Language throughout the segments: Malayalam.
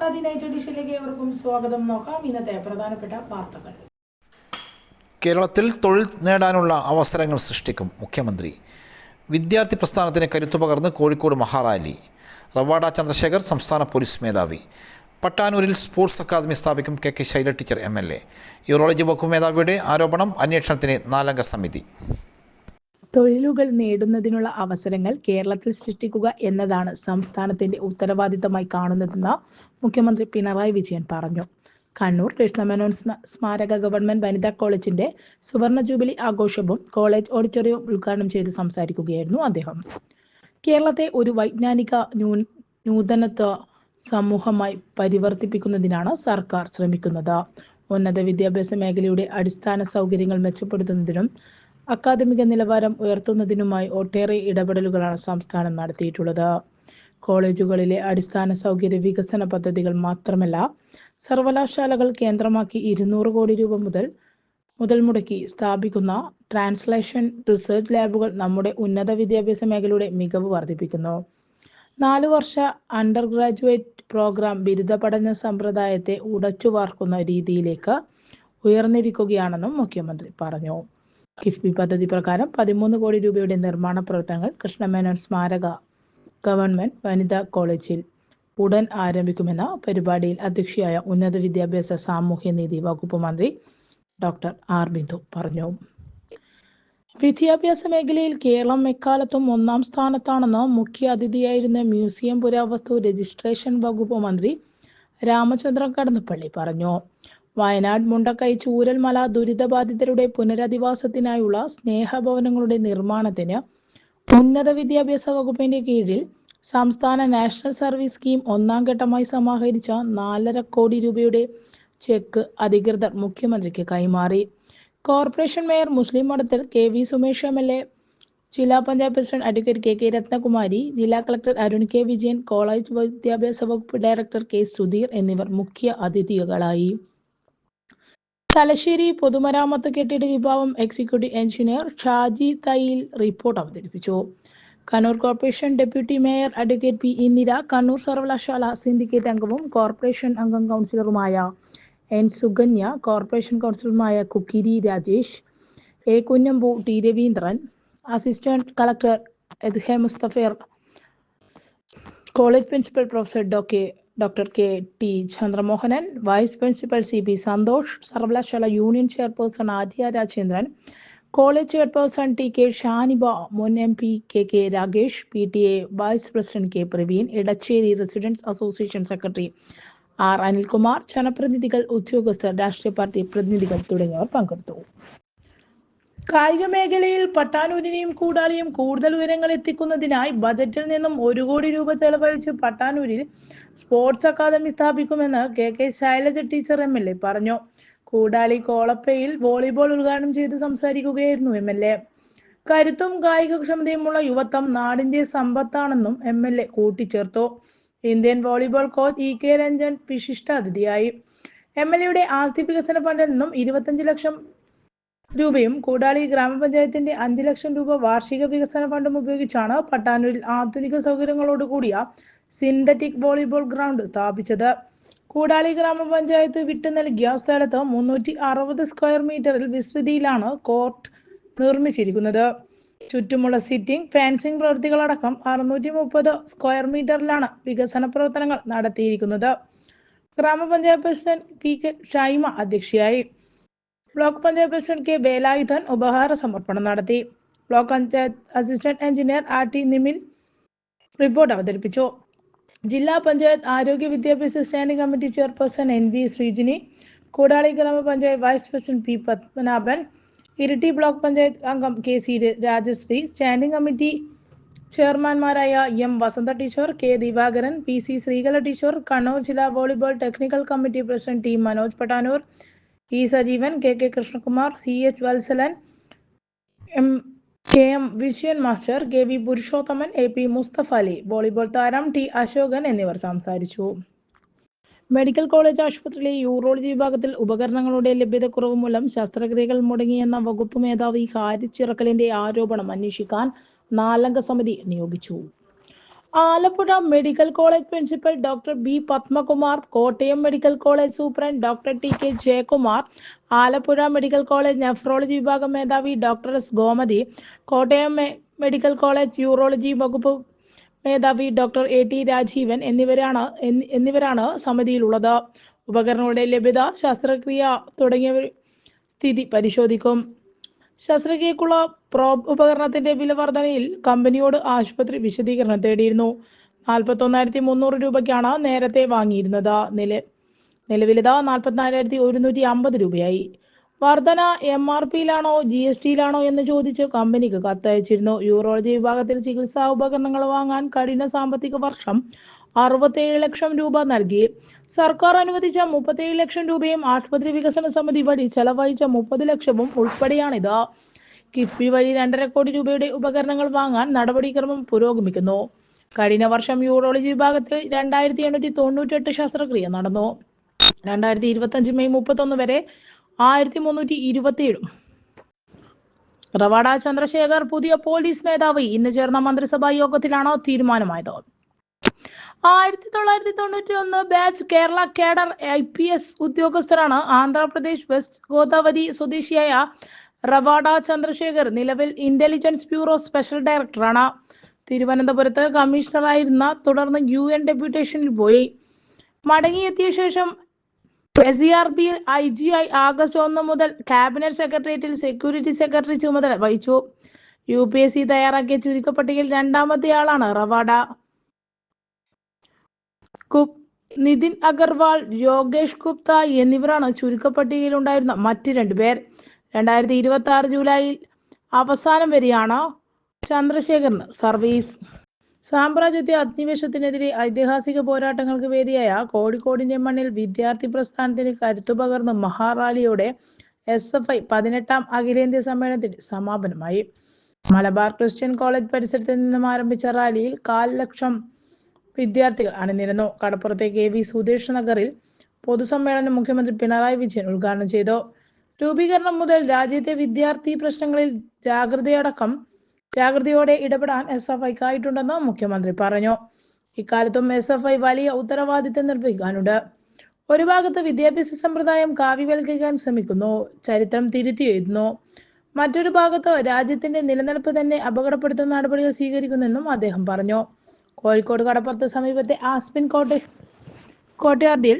ആസാദി നൈറ്റ് ഏവർക്കും സ്വാഗതം. നോക്കാം ഇന്നത്തെ പ്രധാനപ്പെട്ട വാർത്തകൾ. കേരളത്തിൽ തൊഴിൽ നേടാനുള്ള അവസരങ്ങൾ സൃഷ്ടിക്കും മുഖ്യമന്ത്രി. വിദ്യാർത്ഥി പ്രസ്ഥാനത്തിന് കരുത്തു പകർന്ന് കോഴിക്കോട് മഹാറാലി. റവാഡ ചന്ദ്രശേഖർ സംസ്ഥാന പോലീസ് മേധാവി. പട്ടാനൂരിൽ സ്പോർട്സ് അക്കാദമി സ്ഥാപിക്കും K K Shaila teacher M L A. Urology വകുപ്പ് മേധാവിയുടെ ആരോപണം അന്വേഷണത്തിന് നാലംഗ സമിതി. തൊഴിലുകൾ നേടുന്നതിനുള്ള അവസരങ്ങൾ കേരളത്തിൽ സൃഷ്ടിക്കുക എന്നതാണ് സംസ്ഥാനത്തിന്റെ ഉത്തരവാദിത്തമായി കാണുന്നതെന്ന് മുഖ്യമന്ത്രി പിണറായി വിജയൻ പറഞ്ഞു. കണ്ണൂർ കൃഷ്ണമേനോൻ സ്മാരക ഗവൺമെന്റ് വനിതാ കോളേജിന്റെ സുവർണ ജൂബിലി ആഘോഷവും കോളേജ് ഓഡിറ്റോറിയവും ഉദ്ഘാടനം ചെയ്ത് സംസാരിക്കുകയായിരുന്നു അദ്ദേഹം. കേരളത്തെ ഒരു വൈജ്ഞാനിക ന്യൂ നൂതനത്വ സമൂഹമായി പരിവർത്തിപ്പിക്കുന്നതിനാണ് സർക്കാർ ശ്രമിക്കുന്നത്. ഉന്നത വിദ്യാഭ്യാസ മേഖലയുടെ അടിസ്ഥാന സൗകര്യങ്ങൾ മെച്ചപ്പെടുത്തുന്നതിനും അക്കാദമിക നിലവാരം ഉയർത്തുന്നതിനുമായി ഒട്ടേറെ ഇടപെടലുകളാണ് സംസ്ഥാനം നടത്തിയിട്ടുള്ളത്. കോളേജുകളിലെ അടിസ്ഥാന സൗകര്യ വികസന പദ്ധതികൾ മാത്രമല്ല സർവകലാശാലകൾ കേന്ദ്രമാക്കി ഇരുന്നൂറ് കോടി രൂപ മുതൽ മുതൽ മുടക്കി സ്ഥാപിക്കുന്ന ട്രാൻസ്ലേഷൻ റിസർച്ച് ലാബുകൾ നമ്മുടെ ഉന്നത വിദ്യാഭ്യാസ മേഖലയുടെ മികവ് വർദ്ധിപ്പിക്കുന്നു. നാലു വർഷ അണ്ടർ ഗ്രാജുവേറ്റ് പ്രോഗ്രാം ബിരുദ പഠന സമ്പ്രദായത്തെ ഉടച്ചു വാർക്കുന്ന രീതിയിലേക്ക് ഉയർന്നിരിക്കുകയാണെന്നും മുഖ്യമന്ത്രി പറഞ്ഞു. കിഫ്ബി പദ്ധതി പ്രകാരം പതിമൂന്ന് കോടി രൂപയുടെ നിർമ്മാണ പ്രവർത്തനങ്ങൾ കൃഷ്ണമേനോൻ സ്മാരക ഗവൺമെന്റ് വനിതാ കോളേജിൽ ഉടൻ ആരംഭിക്കുമെന്ന പരിപാടിയിൽ അധ്യക്ഷയായ ഉന്നത വിദ്യാഭ്യാസ സാമൂഹ്യനീതി വകുപ്പ് മന്ത്രി ഡോക്ടർ ആർ ബിന്ദു പറഞ്ഞു. വിദ്യാഭ്യാസ മേഖലയിൽ കേരളം എക്കാലത്തും ഒന്നാം സ്ഥാനത്താണെന്ന് മുഖ്യ അതിഥിയായിരുന്ന മ്യൂസിയം പുരാവസ്തു രജിസ്ട്രേഷൻ വകുപ്പ് മന്ത്രി രാമചന്ദ്രൻ കടന്നപ്പള്ളി പറഞ്ഞു. വയനാട് മുണ്ടക്കൈ ചൂരൽമല ദുരിതബാധിതരുടെ പുനരധിവാസത്തിനായുള്ള സ്നേഹഭവനങ്ങളുടെ നിർമ്മാണത്തിന് ഉന്നത വിദ്യാഭ്യാസ വകുപ്പിന്റെ കീഴിൽ സംസ്ഥാന നാഷണൽ സർവീസ് സ്കീം ഒന്നാം ഘട്ടമായി സമാഹരിച്ച നാലര കോടി രൂപയുടെ ചെക്ക് അധികൃതർ മുഖ്യമന്ത്രിക്ക് കൈമാറി. Corporation mayor Muslim Madathil K V Sumesh M L A ജില്ലാ panchayat president advocate K K Ratnakumari ജില്ലാ collector Arun K Vijayan college വിദ്യാഭ്യാസ വകുപ്പ് ഡയറക്ടർ കെ സുധീർ എന്നിവർ മുഖ്യ അതിഥികളായി. തലശ്ശേരി പൊതുമരാമത്ത് കെട്ടിട വിഭാഗം executive engineer Shaji Thayil report അവതരിപ്പിച്ചു. Kannur corporation deputy mayor advocate P Indira Kannur സർവകലാശാല സിൻഡിക്കേറ്റ് അംഗവും കോർപ്പറേഷൻ അംഗം കൗൺസിലറുമായ N Sukanya corporation കൗൺസിലറുമായ Kukkiri Rajesh A Kunhambu T Raveendran assistant collector എദ്ഹെ മുസ്തഫർ college principal professor ഡോക്കെ doctor K T Chandramohanan vice principal C P Santhosh സർവകലാശാല union chairperson Adya Rajendran college chairperson T K Shaniba മുൻ M P K K Rakesh P T A vice president K Praveen Edachery residents association secretary R Anilkumar ജനപ്രതിനിധികൾ ഉദ്യോഗസ്ഥർ രാഷ്ട്രീയ പാർട്ടി പ്രതിനിധികൾ തുടങ്ങിയവർ പങ്കെടുത്തു. കായിക മേഖലയിൽ പട്ടാനൂരിനെയും കൂടാളിയും കൂടുതൽ ഉയരങ്ങൾ എത്തിക്കുന്നതിനായി ബജറ്റിൽ നിന്നും ഒരു കോടി രൂപ ചെലവഴിച്ച് പട്ടാനൂരിൽ സ്പോർട്സ് അക്കാദമി സ്ഥാപിക്കുമെന്ന് K K Shailaja teacher M L A പറഞ്ഞു. കൂടാളി കോളപ്പയിൽ വോളിബോൾ ഉദ്ഘാടനം ചെയ്ത് സംസാരിക്കുകയായിരുന്നു എം എൽ എ. കരുത്തും കായികക്ഷമതയുമുള്ള യുവത്വം നാടിന്റെ സമ്പത്താണെന്നും എം എൽ എ കൂട്ടിച്ചേർത്തു. Indian volleyball coach E K Ranjan വിശിഷ്ട അതിഥിയായി എം എൽ എയുടെ ആസ്തി വികസന ഫണ്ടിൽ നിന്നും ഇരുപത്തഞ്ച് ലക്ഷം രൂപയും കൂടാളി ഗ്രാമപഞ്ചായത്തിന്റെ അഞ്ച് ലക്ഷം രൂപ വാർഷിക വികസന ഫണ്ടും ഉപയോഗിച്ചാണ് പട്ടാനൂരിൽ ആധുനിക സൗകര്യങ്ങളോട് കൂടിയ സിന്തറ്റിക് വോളിബോൾ ഗ്രൗണ്ട് സ്ഥാപിച്ചത്. കൂടാളി ഗ്രാമപഞ്ചായത്ത് വിട്ടു നൽകിയ സ്ഥലത്ത് മുന്നൂറ്റി അറുപത് സ്ക്വയർ മീറ്ററിൽ വിസ്തൃതിയിലാണ് കോർട്ട് നിർമ്മിച്ചിരിക്കുന്നത്. ചുറ്റുമുള്ള സിറ്റിംഗ് ഫാൻസിംഗ് പ്രവൃത്തികളടക്കം അറുന്നൂറ്റി മുപ്പത് സ്ക്വയർ മീറ്ററിലാണ് വികസന പ്രവർത്തനങ്ങൾ നടത്തിയിരിക്കുന്നത്. ഗ്രാമപഞ്ചായത്ത് പ്രസിഡന്റ് പി കെ ഷൈമ അധ്യക്ഷയായി. Block panchayat president K Velayudhan ഉപഹാര സമർപ്പണം നടത്തി. Block panchayat assistant engineer R T Nimin report അവതരിപ്പിച്ചു. ജില്ലാ പഞ്ചായത്ത് ആരോഗ്യ വിദ്യാഭ്യാസ standing committee chairperson N V Sreejini Koodali ഗ്രാമപഞ്ചായത്ത് vice president P Padmanabhan Iritty block panchayat അംഗം K C Rajasree standing committee ചെയർമാൻമാരായ M Vasantha teacher K Divakaran P C Sreekala teacher Kannur ജില്ലാ volleyball technical committee president T Manoj Pattanur E Sajeevan K K Krishnakumar C H Valsalan M K M Vijayan master K V Purushothaman A P Musthafa Ali volleyball താരം ടി അശോകൻ എന്നിവർ സംസാരിച്ചു. മെഡിക്കൽ കോളേജ് ആശുപത്രിയിലെ യൂറോളജി വിഭാഗത്തിൽ ഉപകരണങ്ങളുടെ ലഭ്യതക്കുറവ് മൂലം ശസ്ത്രക്രിയകൾ മുടങ്ങിയെന്ന വകുപ്പ് മേധാവി ഹാരിസ് ചിറക്കലിന്റെ ആരോപണം അന്വേഷിക്കാൻ നാലംഗ സമിതി നിയോഗിച്ചു. Alappuzha medical college principal doctor B Padmakumar Kottayam medical college superintendent doctor T K Jayakumar Alappuzha medical college nephrology വിഭാഗം മേധാവി doctor S Gomathi Kottayam medical college urology വകുപ്പ് മേധാവി ഡോക്ടർ എ ടി രാജീവൻ എന്നിവരാണ് എന്നിവരാണ് സമിതിയിലുള്ളത്. ഉപകരണങ്ങളുടെ ലഭ്യത ശസ്ത്രക്രിയ തുടങ്ങിയവ സ്ഥിതി പരിശോധിക്കും. ശസ്ത്രക്രിയക്കുള്ള പ്രോബ് ഉപകരണത്തിന്റെ വില വർധനയിൽ കമ്പനിയോട് ആശുപത്രി വിശദീകരണം തേടിയിരുന്നു. നാൽപ്പത്തൊന്നായിരത്തി മുന്നൂറ് രൂപയ്ക്കാണ് നേരത്തെ വാങ്ങിയിരുന്നത്. നില നിലവിലിത് നാൽപ്പത്തിനാലായിരത്തി ഒരുന്നൂറ്റി അമ്പത് രൂപയായി. വർധന എം ആർ പിയിലാണോ ജി എസ് ടിയിലാണോ എന്ന് ചോദിച്ച് കമ്പനിക്ക് കത്തയച്ചിരുന്നു. യൂറോളജി വിഭാഗത്തിൽ ചികിത്സാ ഉപകരണങ്ങൾ വാങ്ങാൻ കഴിഞ്ഞ സാമ്പത്തിക വർഷം അറുപത്തേഴ് ലക്ഷം രൂപ നൽകി. സർക്കാർ അനുവദിച്ച മുപ്പത്തേഴ് ലക്ഷം രൂപയും ആശുപത്രി വികസന സമിതി വഴി ചെലവഴിച്ച മുപ്പത് ലക്ഷവും ഉൾപ്പെടെയാണിത്. കിഫ്ബി വഴി രണ്ടര കോടി രൂപയുടെ ഉപകരണങ്ങൾ വാങ്ങാൻ നടപടിക്രമം പുരോഗമിക്കുന്നു. കഴിഞ്ഞ വർഷം യൂറോളജി വിഭാഗത്തിൽ രണ്ടായിരത്തി എണ്ണൂറ്റി തൊണ്ണൂറ്റെട്ട് ശസ്ത്രക്രിയ നടന്നു. രണ്ടായിരത്തി ഇരുപത്തഞ്ച് മെയ് മുപ്പത്തൊന്ന് വരെ ആയിരത്തി മുന്നൂറ്റി ഇരുപത്തിയേഴും റവാഡ ചന്ദ്രശേഖർ പുതിയ പോലീസ് മേധാവി. ഇന്ന് ചേർന്ന മന്ത്രിസഭാ യോഗത്തിലാണ് തീരുമാനമായത്? ആയിരത്തി തൊള്ളായിരത്തി തൊണ്ണൂറ്റി ഒന്ന് batch Kerala cadre I P S ഉദ്യോഗസ്ഥരാണ് ആന്ധ്രാപ്രദേശ് വെസ്റ്റ് ഗോദാവരി സ്വദേശിയായ റവാഡ ചന്ദ്രശേഖർ. നിലവിൽ ഇന്റലിജൻസ് ബ്യൂറോ സ്പെഷ്യൽ ഡയറക്ടറാണ്. തിരുവനന്തപുരത്ത് കമ്മീഷണറായിരുന്ന തുടർന്ന് യു എൻ ഡെപ്യൂട്ടേഷനിൽ പോയി. മടങ്ങിയെത്തിയ ശേഷം S E R B I G I August ഒന്ന് മുതൽ ക്യാബിനറ്റ് സെക്രട്ടേറിയറ്റിൽ സെക്യൂരിറ്റി സെക്രട്ടറി ചുമതല വഹിച്ചു. യു പി എസ് സി തയ്യാറാക്കിയ ചുരുക്കപ്പട്ടികയിൽ രണ്ടാമത്തെ ആളാണ് റവാഡ. ഗുപ് നിതിൻ അഗർവാൾ യോഗേഷ് ഗുപ്ത എന്നിവരാണ് ചുരുക്കപ്പട്ടികയിൽ ഉണ്ടായിരുന്ന മറ്റ് രണ്ടുപേർ രണ്ടായിരത്തി ഇരുപത്തി ആറ് ജൂലൈയിൽ അവസാനം വരെയാണ് ചന്ദ്രശേഖറിന് സർവീസ്. സാമ്രാജ്യത്യ അധിനിവേശത്തിനെതിരെ ഐതിഹാസിക പോരാട്ടങ്ങൾക്ക് വേദിയായ കോഴിക്കോടിന്റെ മണ്ണിൽ വിദ്യാർത്ഥി പ്രസ്ഥാനത്തിന് കരുത്തു പകർന്ന് മഹാറാലിയോടെ എസ് എഫ് ഐ പതിനെട്ടാം അഖിലേന്ത്യാ സമ്മേളനത്തിന് സമാപനമായി. മലബാർ ക്രിസ്ത്യൻ കോളേജ് പരിസരത്ത് നിന്നും ആരംഭിച്ച റാലിയിൽ കാൽ ലക്ഷം വിദ്യാർത്ഥികൾ അണിനിരന്നു. കടപ്പുറത്തെ കെ വി സുധേഷ് നഗറിൽ പൊതുസമ്മേളനം മുഖ്യമന്ത്രി പിണറായി വിജയൻ ഉദ്ഘാടനം ചെയ്തു. രൂപീകരണം മുതൽ രാജ്യത്തെ വിദ്യാർത്ഥി പ്രശ്നങ്ങളിൽ ജാഗ്രതയടക്കം ജാഗ്രതയോടെ ഇടപെടാൻ എസ് എഫ് ഐക്കായിട്ടുണ്ടെന്ന് മുഖ്യമന്ത്രി പറഞ്ഞു. ഇക്കാലത്തും എസ് എഫ് ഐ വലിയ ഉത്തരവാദിത്തം നിർവഹിക്കാനുണ്ട്. ഒരു ഭാഗത്ത് വിദ്യാഭ്യാസ സമ്പ്രദായം കാവ്യവൽക്കരിക്കാൻ ശ്രമിക്കുന്നു ചരിത്രം തിരുത്തി എഴുതുന്നു. മറ്റൊരു ഭാഗത്ത് രാജ്യത്തിന്റെ നിലനിൽപ്പ് തന്നെ അപകടപ്പെടുത്തുന്ന നടപടികൾ സ്വീകരിക്കുന്നെന്നും അദ്ദേഹം പറഞ്ഞു. കോഴിക്കോട് കടപ്പുറത്ത് സമീപത്തെ ആസ്പിൻ കോട്ട കോട്ടയാർഡിൽ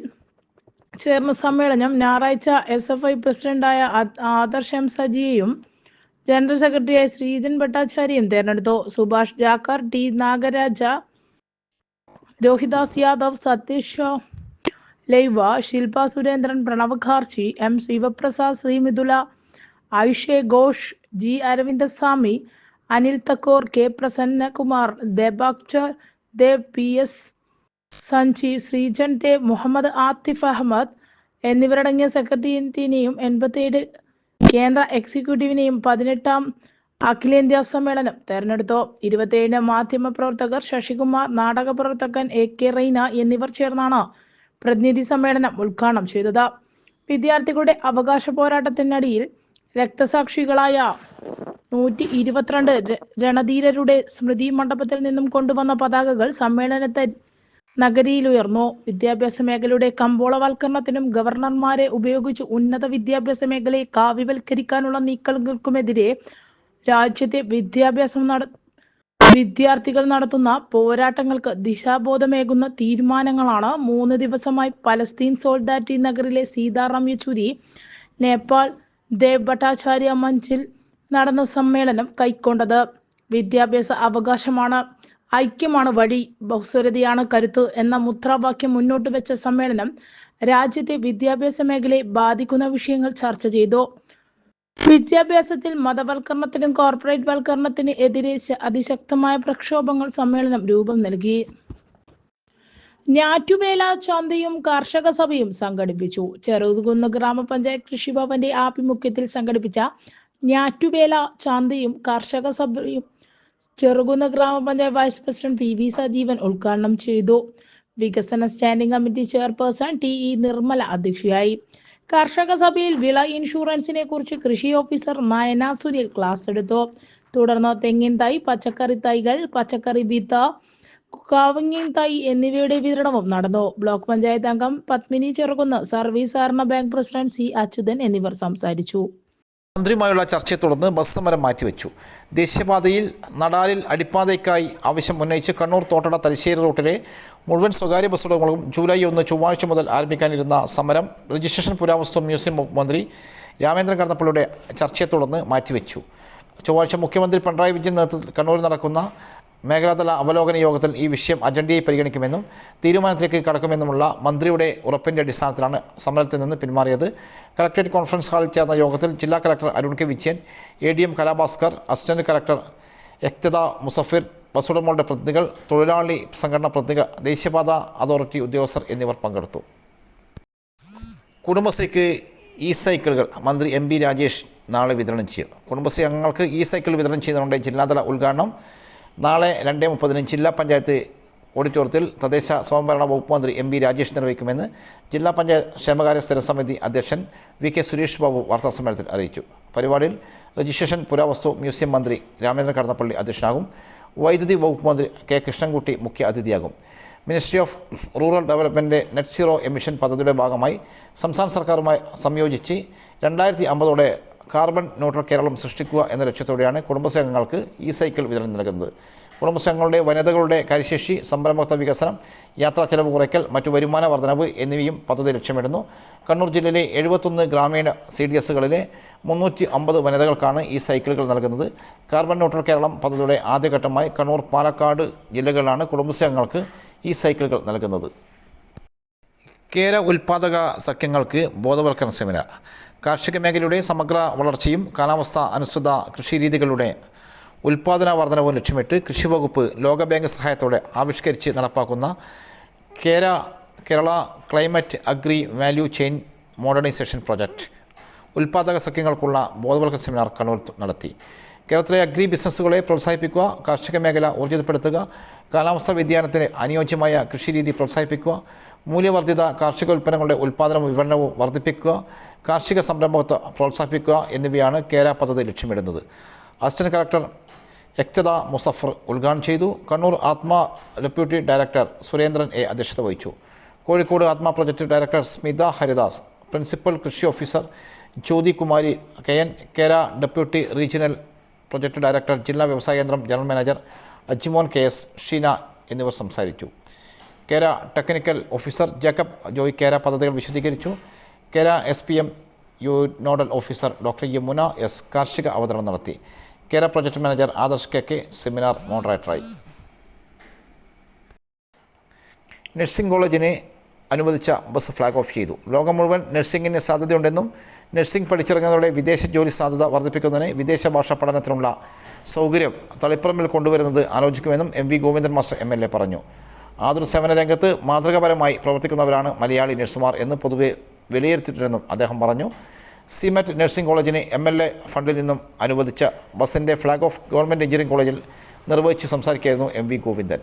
ചേർന്ന സമ്മേളനം ഞായറാഴ്ച എസ് എഫ് ഐ പ്രസിഡന്റായ ആദർശ് എം സജിയെയും ജനറൽ സെക്രട്ടറിയായി ശ്രീജൻ ഭട്ടാചാര്യം തെരഞ്ഞെടുത്തു. Subhash Jakhar T Nagaraja Rohidas Yadav Satish Laiva Shilpa Surendran Pranav Kharchi M Sivaprasad Sreemithula Aishe Ghosh G Aravindaswamy Anil Thakor K Prasannakumar Debakchar Dev P S Sanji Sreejan Dev Muhammad Atif Ahmed എന്നിവരടങ്ങിയ സെക്രട്ടേറിയറ്റിനെയും എൺപത്തിയേഴ് കേന്ദ്ര എക്സിക്യൂട്ടീവിനെയും പതിനെട്ടാം അഖിലേന്ത്യാ സമ്മേളനം തെരഞ്ഞെടുത്തു. ഇരുപത്തിയേഴിന് മാധ്യമ പ്രവർത്തകർ ശശികുമാർ നാടക പ്രവർത്തകൻ എ കെ റൈന എന്നിവർ ചേർന്നാണ് പ്രതിനിധി സമ്മേളനം ഉദ്ഘാടനം ചെയ്തത്. വിദ്യാർത്ഥികളുടെ അവകാശ പോരാട്ടത്തിനടിയിൽ രക്തസാക്ഷികളായ നൂറ്റി ഇരുപത്തിരണ്ട് രണധീരരുടെ സ്മൃതി മണ്ഡപത്തിൽ നിന്നും കൊണ്ടുവന്ന പതാകകൾ സമ്മേളനത്തെ നഗരിയിലുയർന്നു. വിദ്യാഭ്യാസ മേഖലയുടെ കമ്പോളവൽക്കരണത്തിനും ഗവർണർമാരെ ഉപയോഗിച്ച് ഉന്നത വിദ്യാഭ്യാസ മേഖലയെ കാവ്യവൽക്കരിക്കാനുള്ള നീക്കങ്ങൾക്കുമെതിരെ രാജ്യത്തെ വിദ്യാഭ്യാസം നട വിദ്യാർത്ഥികൾ നടത്തുന്ന പോരാട്ടങ്ങൾക്ക് ദിശാബോധമേകുന്ന തീരുമാനങ്ങളാണ് മൂന്ന് ദിവസമായി പലസ്തീൻ സോൾഡാറ്റി നഗറിലെ സീതാറാം യെച്ചൂരി നേപ്പാൾ ദേവ് ഭട്ടാചാര്യ മഞ്ചിൽ നടന്ന സമ്മേളനം കൈക്കൊണ്ടത്. വിദ്യാഭ്യാസ അവകാശമാണ് ഐക്യമാണ് വഴി ബഹുസ്വരതയാണ് കരുത്ത് എന്ന മുദ്രാവാക്യം മുന്നോട്ട് വെച്ച സമ്മേളനം രാജ്യത്തെ വിദ്യാഭ്യാസ മേഖലയെ ബാധിക്കുന്ന വിഷയങ്ങൾ ചർച്ച ചെയ്തു. വിദ്യാഭ്യാസത്തിൽ മതവൽക്കരണത്തിനും കോർപ്പറേറ്റ് വൽക്കരണത്തിന് എതിരെ അതിശക്തമായ പ്രക്ഷോഭങ്ങൾ സമ്മേളനം രൂപം നൽകി. ഞാറ്റുവേല ചന്തയും കർഷക സഭയും സംഘടിപ്പിച്ചു. ചെറുകുന്ന് ഗ്രാമപഞ്ചായത്ത് കൃഷിഭവന്റെ ആഭിമുഖ്യത്തിൽ സംഘടിപ്പിച്ച ഞാറ്റുവേല ചന്തയും കർഷക സഭയും ചെറുകുന്ന് ഗ്രാമപഞ്ചായത്ത് vice president P V Sajeevan ഉദ്ഘാടനം ചെയ്തു. വികസന standing committee chairperson T E Nirmala അധ്യക്ഷയായി. കർഷക സഭയിൽ വിള ഇൻഷുറൻസിനെ കുറിച്ച് കൃഷി ഓഫീസർ നയന സുനിൽ ക്ലാസ് എടുത്തു. തുടർന്ന് തെങ്ങിൻ തൈ പച്ചക്കറി തൈകൾ പച്ചക്കറി വിത്ത് കാവങ്ങിൻ തൈ എന്നിവയുടെ വിതരണവും നടന്നു. ബ്ലോക്ക് പഞ്ചായത്ത് അംഗം Padmini Cherukunnu service bank president C Achuthan എന്നിവർ സംസാരിച്ചു. മന്ത്രിയുമായുള്ള ചർച്ചയെ തുടർന്ന് ബസ് സമരം മാറ്റിവെച്ചു. ദേശീയപാതയിൽ നടാലിൽ അടിപ്പാതയ്ക്കായി ആവശ്യം ഉന്നയിച്ച് കണ്ണൂർ തോട്ടട തലശ്ശേരി റൂട്ടിലെ മുഴുവൻ സ്വകാര്യ ബസ് ഉടമകളും ജൂലൈ ഒന്ന് ചൊവ്വാഴ്ച മുതൽ ആരംഭിക്കാനിരുന്ന സമരം രജിസ്ട്രേഷൻ പുരാവസ്തു മ്യൂസിയം മന്ത്രി രാമേന്ദ്രൻ കടന്നപ്പള്ളിയുടെ ചർച്ചയെ തുടർന്ന് മാറ്റിവെച്ചു. ചൊവ്വാഴ്ച മുഖ്യമന്ത്രി പിണറായി വിജയൻ നേതൃത്വത്തിൽ കണ്ണൂരിൽ നടക്കുന്ന മേഖലാതല അവലോകന യോഗത്തിൽ ഈ വിഷയം അജണ്ടയായി പരിഗണിക്കുമെന്നും തീരുമാനത്തിലേക്ക് കടക്കുമെന്നുമുള്ള മന്ത്രിയുടെ ഉറപ്പിന്റെ അടിസ്ഥാനത്തിലാണ് സമരത്തിൽ നിന്ന് പിന്മാറിയത്. കളക്ടറേറ്റ് കോൺഫറൻസ് ഹാളിൽ ചേർന്ന യോഗത്തിൽ ജില്ലാ collector Arun K Vijayan A D M Kalabhaskar assistant collector എക്തദ Musafir bus ഉടമകളുടെ പ്രതിനിധികൾ തൊഴിലാളി സംഘടനാ പ്രതിനിധികൾ ദേശീയപാത അതോറിറ്റി ഉദ്യോഗസ്ഥർ എന്നിവർ പങ്കെടുത്തു. കുടുംബശ്രീക്ക് ഇ സൈക്കിളുകൾ മന്ത്രി എം രാജേഷ് നാളെ വിതരണം ചെയ്യും കുടുംബശ്രീ അംഗങ്ങൾക്ക് ഇ സൈക്കിൾ വിതരണം ചെയ്യുന്നതിനുണ്ട് ജില്ലാതല ഉദ്ഘാടനം നാളെ രണ്ട് മുപ്പതിന് ജില്ലാ പഞ്ചായത്ത് ഓഡിറ്റോറിയത്തിൽ തദ്ദേശ സ്വയംഭരണ വകുപ്പ് മന്ത്രി എം ബി രാജേഷ് നിർവഹിക്കുമെന്ന് ജില്ലാ പഞ്ചായത്ത് ക്ഷേമകാര്യ സ്ഥിരസമിതി അധ്യക്ഷൻ വി കെ സുരേഷ് ബാബു വാർത്താസമ്മേളനത്തിൽ അറിയിച്ചു. പരിപാടിയിൽ രജിസ്ട്രേഷൻ പുരാവസ്തു മ്യൂസിയം മന്ത്രി രാമേന്ദ്രൻ കടന്നപ്പള്ളി അധ്യക്ഷനാകും. വൈദ്യുതി വകുപ്പ് മന്ത്രി കെ കൃഷ്ണൻകുട്ടി മുഖ്യ അതിഥിയാകും. Ministry of rural development net zero emission പദ്ധതിയുടെ ഭാഗമായി സംസ്ഥാന സർക്കാരുമായി സംയോജിച്ച് രണ്ടായിരത്തി അമ്പതോടെ കാർബൺ ന്യൂട്രൽ കേരളം സൃഷ്ടിക്കുക എന്ന ലക്ഷ്യത്തോടെയാണ് കുടുംബസംഘങ്ങൾക്ക് ഈ സൈക്കിൾ വിതരണം നൽകുന്നത്. കുടുംബസംഘങ്ങളുടെ വനിതകളുടെ കാര്യശേഷി സംരംഭത്വ വികസനം യാത്രാ ചെലവ് കുറയ്ക്കൽ മറ്റു വരുമാന വർധനവ് എന്നിവയും പദ്ധതി ലക്ഷ്യമിടുന്നു. കണ്ണൂർ ജില്ലയിലെ എഴുപത്തൊന്ന് ഗ്രാമീണ സി ഡി എസുകളിലെ മുന്നൂറ്റി അമ്പത് വനിതകൾക്കാണ് ഈ സൈക്കിളുകൾ നൽകുന്നത്. കാർബൺ ന്യൂട്രൽ കേരളം പദ്ധതിയുടെ ആദ്യഘട്ടമായി കണ്ണൂർ പാലക്കാട് ജില്ലകളിലാണ് കുടുംബസംഘങ്ങൾക്ക് ഈ സൈക്കിളുകൾ നൽകുന്നത്. കേര ഉൽപാദക സഖ്യങ്ങൾക്ക് ബോധവൽക്കരണ സെമിനാർ. കാർഷിക മേഖലയുടെ സമഗ്ര വളർച്ചയും കാലാവസ്ഥ അനുസൃത കൃഷിരീതികളുടെ ഉൽപ്പാദന വർധനവും ലക്ഷ്യമിട്ട് കൃഷി വകുപ്പ് ലോകബാങ്ക് സഹായത്തോടെ ആവിഷ്കരിച്ച് നടപ്പാക്കുന്ന KERA Kerala climate agri value chain modernisation project ഉൽപ്പാദക സഖ്യങ്ങൾക്കുള്ള ബോധവൽക്കരണ സെമിനാർ കണ്ണൂർ നടത്തി. കേരളത്തിലെ അഗ്രി ബിസിനസ്സുകളെ പ്രോത്സാഹിപ്പിക്കുക കാർഷിക മേഖല ഊർജിതപ്പെടുത്തുക കാലാവസ്ഥാ വ്യതിയാനത്തിന് അനുയോജ്യമായ കൃഷിരീതി പ്രോത്സാഹിപ്പിക്കുക മൂല്യവർദ്ധിത കാർഷിക ഉൽപ്പന്നങ്ങളുടെ ഉൽപ്പാദനവും വിപണനവും വർദ്ധിപ്പിക്കുക കാർഷിക സംരംഭത്വം പ്രോത്സാഹിപ്പിക്കുക എന്നിവയാണ് കേര പദ്ധതി ലക്ഷ്യമിടുന്നത്. അസിസ്റ്റന്റ് കളക്ടർ യക്തദ മുസഫർ ഉദ്ഘാടനം ചെയ്തു. കണ്ണൂർ ആത്മ ഡെപ്യൂട്ടി ഡയറക്ടർ സുരേന്ദ്രൻ എ അധ്യക്ഷത വഹിച്ചു. Kozhikode ATMA project director Smitha Haridas principal കൃഷി officer Jyothi Kumari K N KERA deputy regional project director ജില്ലാ വ്യവസായ കേന്ദ്രം general manager Ajimon K S Sheena എന്നിവർ സംസാരിച്ചു. കേര ടെക്നിക്കൽ ഓഫീസർ ജേക്കബ് ജോയ് കേര പദ്ധതികൾ വിശദീകരിച്ചു. KERA S P M U nodal officer doctor Yamuna S കാർഷിക അവതരണം നടത്തി. KERA project manager Adarsh K K seminar മോഡറേറ്ററായി. Nursing കോളേജിനെ അനുവദിച്ച ബസ് ഫ്ലാഗ് ഓഫ് ചെയ്തു. ലോകം മുഴുവൻ നഴ്സിംഗിന് സാധ്യതയുണ്ടെന്നും നഴ്സിംഗ് പഠിച്ചിറങ്ങുന്നവരുടെ വിദേശ ജോലി സാധ്യത വർദ്ധിപ്പിക്കുന്നതിന് വിദേശ ഭാഷാ പഠനത്തിനുള്ള സൗകര്യം തളിപ്പറമ്പിൽ കൊണ്ടുവരുന്നത് ആലോചിക്കുമെന്നും M V Govindan master M L A പറഞ്ഞു. ആതുര സേവന രംഗത്ത് മാതൃകാപരമായി പ്രവർത്തിക്കുന്നവരാണ് മലയാളി നഴ്സുമാർ എന്ന് പൊതുവെ വിലയിരുത്തിയിട്ടുണ്ടെന്നും അദ്ദേഹം പറഞ്ഞു. സിമെറ്റ് നഴ്സിംഗ് കോളേജിന് എം എൽ എ ഫണ്ടിൽ നിന്നും അനുവദിച്ച ബസിന്റെ ഫ്ലാഗ് ഓഫ് ഗവൺമെന്റ് എഞ്ചിനീയറിംഗ് കോളേജിൽ നിർവഹിച്ച് സംസാരിക്കുകയായിരുന്നു M V Govindan.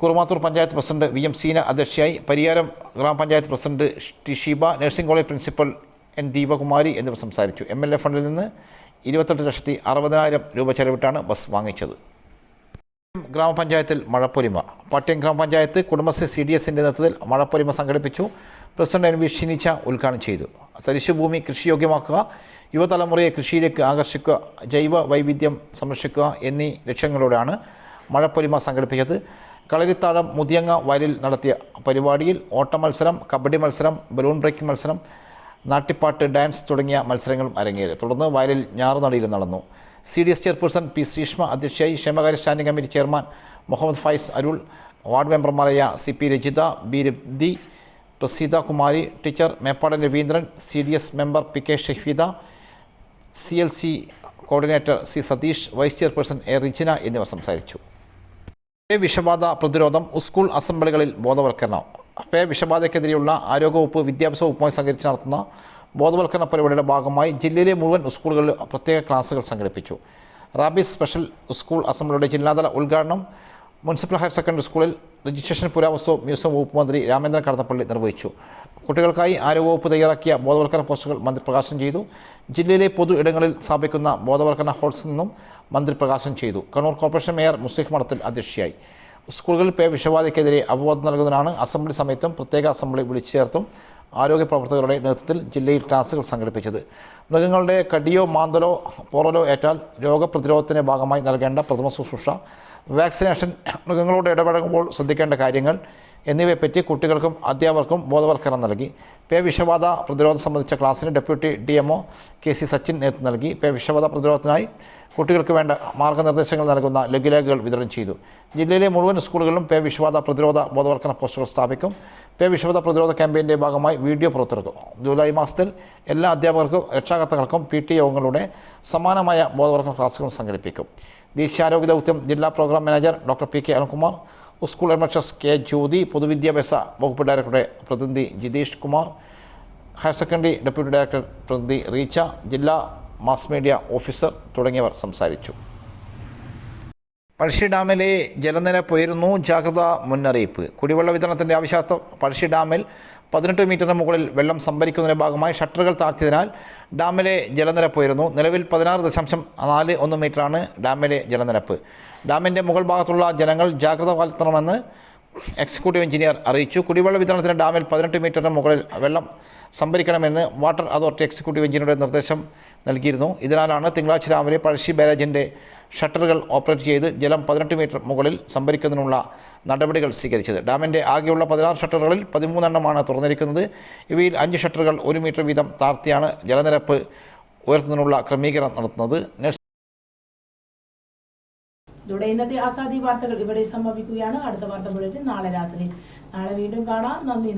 Kurumathur panchayat president V M Seena അധ്യക്ഷയായി പരിയാരം ഗ്രാമപഞ്ചായത്ത് president T Sheeba nursing college principal N Deepakumari എന്നിവർ സംസാരിച്ചു. എം എൽ എ ഫണ്ടിൽ നിന്ന് ഇരുപത്തെട്ട് ലക്ഷത്തി അറുപതിനായിരം രൂപ ചെലവിട്ടാണ് ബസ് വാങ്ങിച്ചത്. ഗ്രാമപഞ്ചായത്തിൽ മഴപ്പൊലിമ പട്യം ഗ്രാമപഞ്ചായത്ത് കുടുംബശ്രീ സി ഡി എസിന്റെ നേതൃത്വത്തിൽ മഴപ്പൊലിമ സംഘടിപ്പിച്ചു. പ്രസിഡന്റ് എൻ വി ഷിനിച്ച ഉദ്ഘാടനം ചെയ്തു. തരിശുഭൂമി കൃഷിയോഗ്യമാക്കുക യുവതലമുറയെ കൃഷിയിലേക്ക് ആകർഷിക്കുക ജൈവ വൈവിധ്യം സംരക്ഷിക്കുക എന്നീ ലക്ഷ്യങ്ങളോടെയാണ് മഴപ്പൊലിമ സംഘടിപ്പിച്ചത്. കളരിത്താഴം മുതിയങ്ങ വയലിൽ നടത്തിയ പരിപാടിയിൽ ഓട്ടമത്സരം കബഡി മത്സരം ബലൂൺ ബ്രേക്കിംഗ് മത്സരം നാട്ടിപ്പാട്ട് ഡാൻസ് തുടങ്ങിയ മത്സരങ്ങളും അരങ്ങേറി. തുടർന്ന് വയലിൽ ഞാറുനടിയിൽ നടന്നു. C D S chairperson P Sreeshma അധ്യക്ഷയായി ക്ഷേമകാര്യ standing committee chairman Muhammad Faiz Arul ward മെമ്പർമാരായ C P Rajitha B Rabdi Praseetha Kumari teacher Meppadan Raveendran C D S member P K Shaheeda C L C coordinator C Satheesh vice chairperson A Rijina എന്നിവർ സംസാരിച്ചു. പേ വിഷബാധ പ്രതിരോധം സ്കൂൾ അസംബ്ലികളിൽ ബോധവൽക്കരണം. പേ വിഷബാധയ്ക്കെതിരെയുള്ള ആരോഗ്യവകുപ്പ് വിദ്യാഭ്യാസ വകുപ്പുമായി സഹകരിച്ച് നടത്തുന്ന ബോധവൽക്കരണ പരിപാടിയുടെ ഭാഗമായി ജില്ലയിലെ മുഴുവൻ സ്കൂളുകളിൽ പ്രത്യേക ക്ലാസുകൾ സംഘടിപ്പിച്ചു. റാബിസ് സ്പെഷ്യൽ സ്കൂൾ അസംബ്ലിയുടെ ജില്ലാതല ഉദ്ഘാടനം മുനിസിപ്പൽ ഹയർ സെക്കൻഡറി സ്കൂളിൽ രജിസ്ട്രേഷൻ പുരാവസ്തു മ്യൂസിയം വകുപ്പ് മന്ത്രി രാമേന്ദ്രൻ കടന്നപ്പള്ളി നിർവഹിച്ചു. കുട്ടികൾക്കായി ആരോഗ്യവകുപ്പ് തയ്യാറാക്കിയ ബോധവൽക്കരണ പോസ്റ്ററുകൾ മന്ത്രി പ്രകാശനം ചെയ്തു. ജില്ലയിലെ പൊതു ഇടങ്ങളിൽ സ്ഥാപിക്കുന്ന ബോധവൽക്കരണ ഹോൾസിൽ നിന്നും മന്ത്രി പ്രകാശനം ചെയ്തു. കണ്ണൂർ കോർപ്പറേഷൻ മേയർ മുസ്ലിഖ് മഠത്തിൽ അധ്യക്ഷയായി. സ്കൂളുകളിൽ പേ വിഷബാധയ്ക്കെതിരെ അവബോധം നൽകുന്നതിനാണ് അസംബ്ലി സമയത്തും പ്രത്യേക അസംബ്ലി വിളിച്ചു ചേർത്തും ആരോഗ്യ പ്രവർത്തകരുടെ നേതൃത്വത്തിൽ ജില്ലയിൽ ക്ലാസുകൾ സംഘടിപ്പിച്ചത്. മൃഗങ്ങളുടെ കടിയോ മാന്തലോ പോറലോ ഏറ്റാൽ രോഗപ്രതിരോധത്തിന്റെ ഭാഗമായി നൽകേണ്ട പ്രഥമ ശുശ്രൂഷ വാക്സിനേഷൻ മൃഗങ്ങളോട് ഇടപഴകുമ്പോൾ ശ്രദ്ധിക്കേണ്ട കാര്യങ്ങൾ എന്നിവയെപ്പറ്റി കുട്ടികൾക്കും അധ്യാപകർക്കും ബോധവൽക്കരണം നൽകി. പേ വിഷബാധ പ്രതിരോധം സംബന്ധിച്ച ക്ലാസ്സിന് deputy D MO K C Sachin നേതൃത്വം നൽകി. പേ വിഷബാധ പ്രതിരോധത്തിനായി കുട്ടികൾക്ക് വേണ്ട മാർഗനിർദ്ദേശങ്ങൾ നൽകുന്ന ലഘുലേഖകൾ വിതരണം ചെയ്തു. ജില്ലയിലെ മുഴുവൻ സ്കൂളുകളിലും പേ വിഷബാധ പ്രതിരോധ ബോധവൽക്കരണ പോസ്റ്ററുകൾ സ്ഥാപിക്കും. പേ വിഷബാധ പ്രതിരോധ ക്യാമ്പയിന്റെ ഭാഗമായി വീഡിയോ പുറത്തിറക്കും. ജൂലൈ മാസത്തിൽ എല്ലാ അധ്യാപകർക്കും രക്ഷാകർത്താക്കൾക്കും പി ടി യോഗങ്ങളുടെ സമാനമായ ബോധവൽക്കരണ ക്ലാസുകൾ സംഘടിപ്പിക്കും. ദേശീയാരോഗ്യ ദൗത്യം ജില്ലാ programme manager doctor P K Anilkumar school MHS K Jyothi പൊതുവിദ്യാഭ്യാസ വകുപ്പ് ഡയറക്ടറുടെ പ്രതിനിധി Jithesh Kumar higher secondary deputy director പ്രതിനിധി റീച്ച ജില്ലാ മാസ് മീഡിയ ഓഫീസർ തുടങ്ങിയവർ സംസാരിച്ചു. പഴശ്ശി ഡാമിലെ ജലനിരപ്പ് ഉയരുന്നു ജാഗ്രതാ മുന്നറിയിപ്പ്. കുടിവെള്ള വിതരണത്തിന്റെ ആവശ്യാർത്ഥം പഴശ്ശി ഡാമിൽ പതിനെട്ട് മീറ്ററിന് മുകളിൽ വെള്ളം സംഭരിക്കുന്നതിന്റെ ഭാഗമായി ഷട്ടറുകൾ താഴ്ത്തിയതിനാൽ ഡാമിലെ ജലനിരപ്പ് ഉയരുന്നു. നിലവിൽ പതിനാറ് ദശാംശം നാല് ഒന്ന് മീറ്ററാണ് ഡാമിലെ ജലനിരപ്പ്. ഡാമിന്റെ മുകൾ ഭാഗത്തുള്ള ജനങ്ങൾ ജാഗ്രത പാലിക്കണമെന്ന് എക്സിക്യൂട്ടീവ് എഞ്ചിനീയർ അറിയിച്ചു. കുടിവെള്ള വിതരണത്തിന് ഡാമിൽ പതിനെട്ട് മീറ്ററിന് മുകളിൽ വെള്ളം സംഭരിക്കണമെന്ന് വാട്ടർ അതോറിറ്റി എക്സിക്യൂട്ടീവ് എഞ്ചിനീയറുടെ നിർദ്ദേശം നൽകിയിരുന്നു. ഇതിനാലാണ് തിങ്കളാഴ്ച രാവിലെ പഴശ്ശി ബാരേജിന്റെ ഷട്ടറുകൾ ഓപ്പറേറ്റ് ചെയ്ത് ജലം പതിനെട്ട് മീറ്റർ മുകളിൽ സംഭരിക്കുന്നതിനുള്ള നടപടികൾ സ്വീകരിച്ചത്. ഡാമിന്റെ ആകെയുള്ള പതിനാറ് ഷട്ടറുകളിൽ പതിമൂന്നെണ്ണമാണ് തുറന്നിരിക്കുന്നത്. ഇവയിൽ അഞ്ച് ഷട്ടറുകൾ ഒരു മീറ്റർ വീതം താഴ്ത്തിയാണ് ജലനിരപ്പ് ഉയർത്തുന്നതിനുള്ള ക്രമീകരണം നടത്തുന്നത്. ഇതോടെ ഇന്നത്തെ ആസാദി വാർത്തകൾ ഇവിടെ സമാപിക്കുകയാണ്. അടുത്ത വാർത്ത നാളെ രാത്രി. നാളെ വീണ്ടും കാണാം. നന്ദി